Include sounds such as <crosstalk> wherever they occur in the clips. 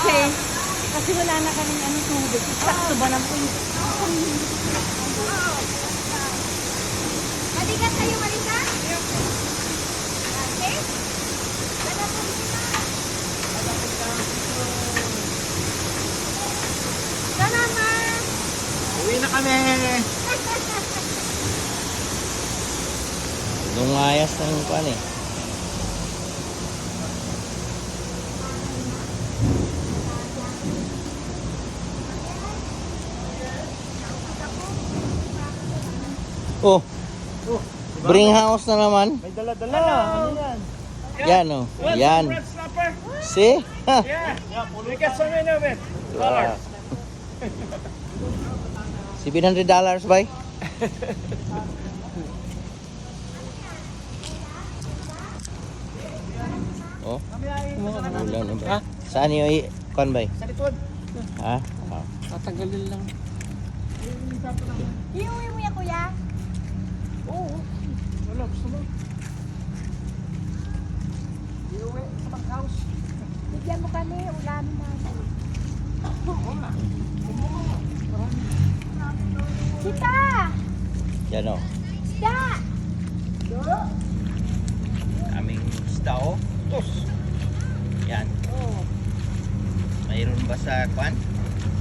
Kasi, kasi wala na kaming ano tubig. Sakto ba lang po yung Matigas sa'yo, Marisa? Okay? Wala po Sana, ma! Uwi na kami! <laughs> Lungayas ng kwan eh. Oh, Oh, bring house na naman. may dala-dala. Ano yan? Yan oh. Yan. Red snapper. See? Yeah. Yeah, we got so many of it. Wow. $700 dollars bay? <laughs> oh, ulan na ba? Saan yung kwan bay? Sa likod. Ha? Tatagalin lang. Iuwi mo yan, kuya? Oo. Wala, gusto mo? Iuwi sa bankhouse. Bigyan mo kami, ulamin namin. Sita! Yan oh. Sita! Aming isda oh. Tos. Yan. Mayroon ba sa kwan?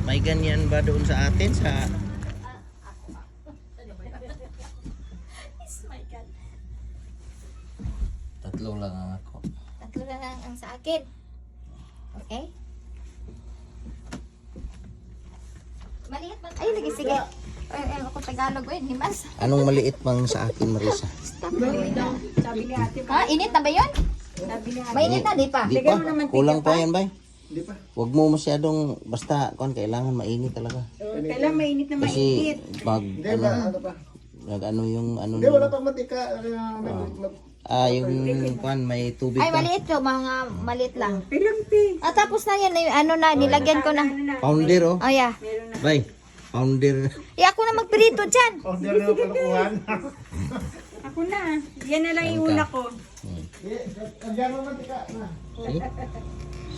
May ganyan ba doon sa atin sa Tatlo lang ang ako. Tatlo na lang ang sa akin. Okay? Maliit ba? Ay, lagi, sige. Ay, ay, ako Tagalog ko yun, himas. Anong maliit pang sa akin, Marisa? Ha? Init na ba yun? Mainit na, di pa? Di pa. Kulang pa yan, bay. Hindi pa. Huwag mo masyadong basta kon kailangan mainit talaga. Kailan mainit na Kasi pag ano? Ano pa? nag ano yung ano Hindi, wala pang matika. Ano mag- ah yung kwan may tubig Ay, pa. maliit to, mga maliit lang. Pilampi. Ah, tapos na yan, eh, ano na, nilagyan ko na. Pounder oh. Oh, yeah. Bay. Pounder. Eh, ako na magprito dyan. Order na kalukuhan. Ako na. Yan na lang yung una ko. Andiyan mo matika na. Eh?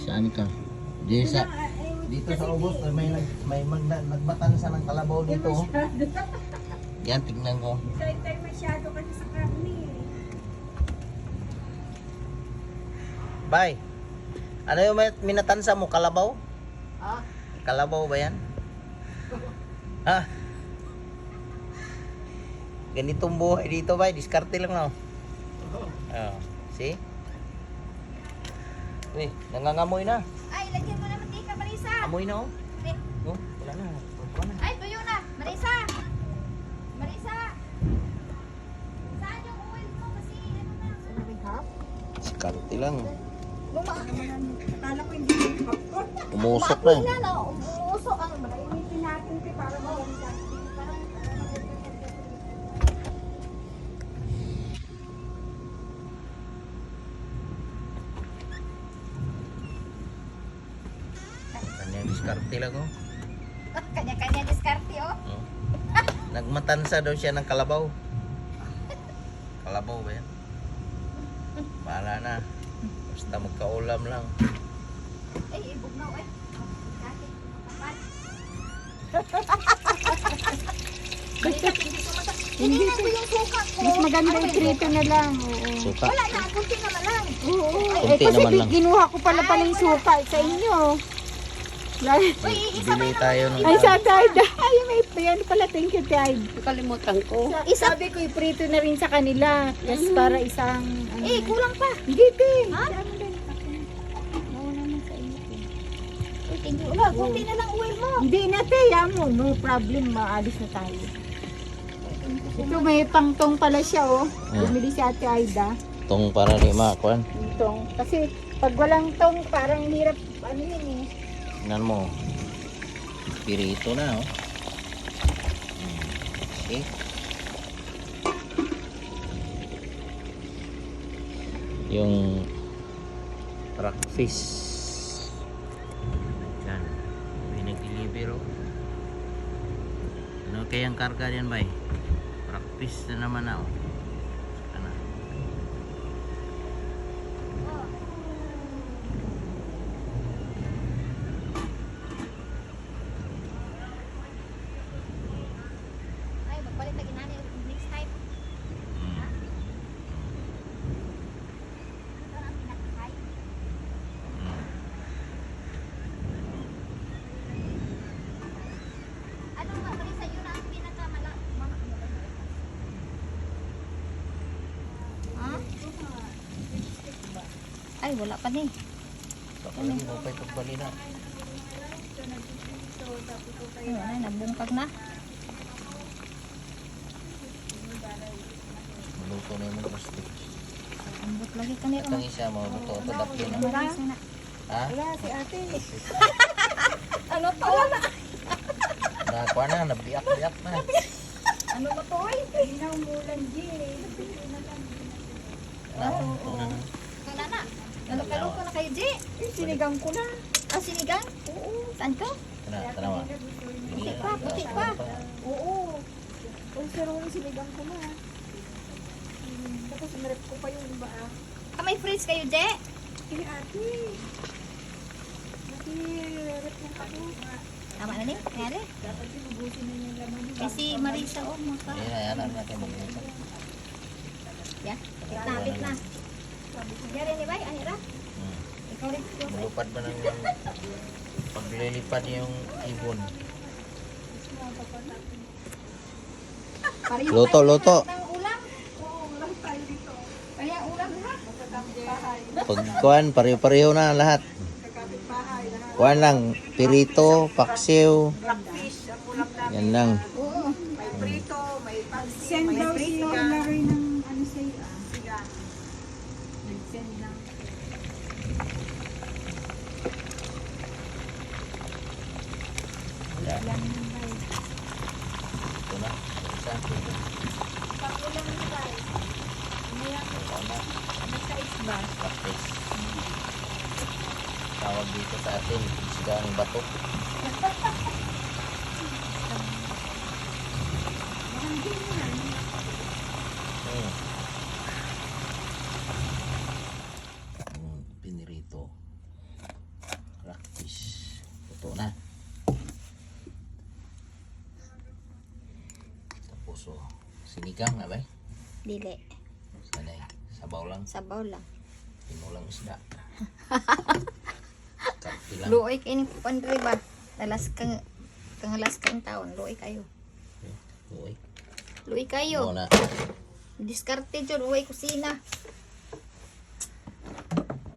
Saan ka? Di sa dito sa ubos may nag may mag, nagbatansa ng kalabaw dito. oh. Yan tingnan ko. Tay-tay masyado kasi sa Bay. Ano yung minatansa mo kalabaw? Ha? Kalabaw ba yan? Ha? Ganitong buhay dito ba? Diskarte lang no? Oh, see? Uy, nangangamoy na. Ay, lagyan mo na mantika, Marisa. Amoy na oh. Eh, Oh, wala na. Wala na. Ay, tuyo na. Marisa. Marisa. Saan yung oil mo? Kasi ano na. Diskarte lang. Luma. Akala ko hindi. Umusok na. na, no? Umuusok ang Initin natin ito para maganda. Kanya diskarte lang oh. Kanya-kanya diskarte, oh. Oh. Nagmatansa daw siya ng kalabaw. Kalabaw ba yan? Bahala na. Basta magkaulam lang. Ay, ibog na, eh. Hindi. Hinihingan ko yung suka ko. Mas maganda Ano yung prito na lang. Oo. Suka. Wala na, kunti naman lang. Oo. Eh, Kunti kasi naman lang. ginuha ko pala pala yung suka sa inyo. Uy, isa Bili tayo ng Ay, sa Tide. Ay, may yan pala. Thank you, Tide. Kalimutan ko. Isa- Sabi ko, iprito na rin sa kanila. Yes, para isang... ano. Eh, kulang pa. Hindi, te. Ha? You. Wala, kunti na lang oil mo. Hindi na, te. Yan mo. No problem. Maalis na tayo. Ito, may pangtong pala siya, oh. Bumili si Ate Aida. Tong para ni Makwan. Yung Tong. Kasi, pag walang tong, parang hirap, ano yun eh. Tingnan mo. Pirito na oh. Hmm. See? Yung rockfish. Yan. May oh. Ano kayang karga yan bay? Rockfish na naman na oh. Saka na. Ay, wala pa ni. Baka lagi mo pa ipagpali na. Ay, wala, nabungkag na. Maluto na yung plastic. Ambot lagi ka niya. Itang isa mo, luto ito dapin. Ha? Wala, si ate. <laughs> Ano to? Wala. Nakakuha na, nabiyak-biyak na. Ano ba to? Ay, Inaw mulan, G. Ito na na. wala na. Nalukaluko na kayo, G. Sinigang ko na. Ah, sinigang? Oo. Saan ka? Tara, tara ma. Puti pa, puti pa. Oo. Kung siro yung sinigang ko na. Hmm, Tapos narep ko pa yung iba ah. Ah, may fridge kayo, G? Eh, ate. Ate, rep ng ako. Tama na ni? Kaya Dapat yung ubusin na yung laman. Kasi Marisa, oh, maka. Ayan ayan na natin mag-isa. Yan. Bit na, bit na. Yan ni Bay, ahira. Hmm. Ikaw rin. Malupad ba ng paglilipad yung ibon? Luto, luto. Pagkuhan, pareho-pareho na lahat. Kuhan lang, pirito, paksiw. Yan lang. Oo. Send daw si Larry ng ano sa'yo ah. Nag-send lang. Yan. Ito na. Isa. Pag-ulam ni Bay. Umaya ko. Ito na. Ano sa isba? Practice. Tawag dito sa atin, sigang bato. Hmm. Hmm, pinirito. Practice. Ito na. Tapos oh, sinigang na ba? Dili. Sanay. Sabaw lang. Sabaw lang. Pinulang isda. <laughs> Lang. Luoy kayo ni Pandre ba? Alas kang kang alas kang taon. Luoy kayo. Uy. Luoy kayo. Muna. Diskarte dyan. Luoy kusina.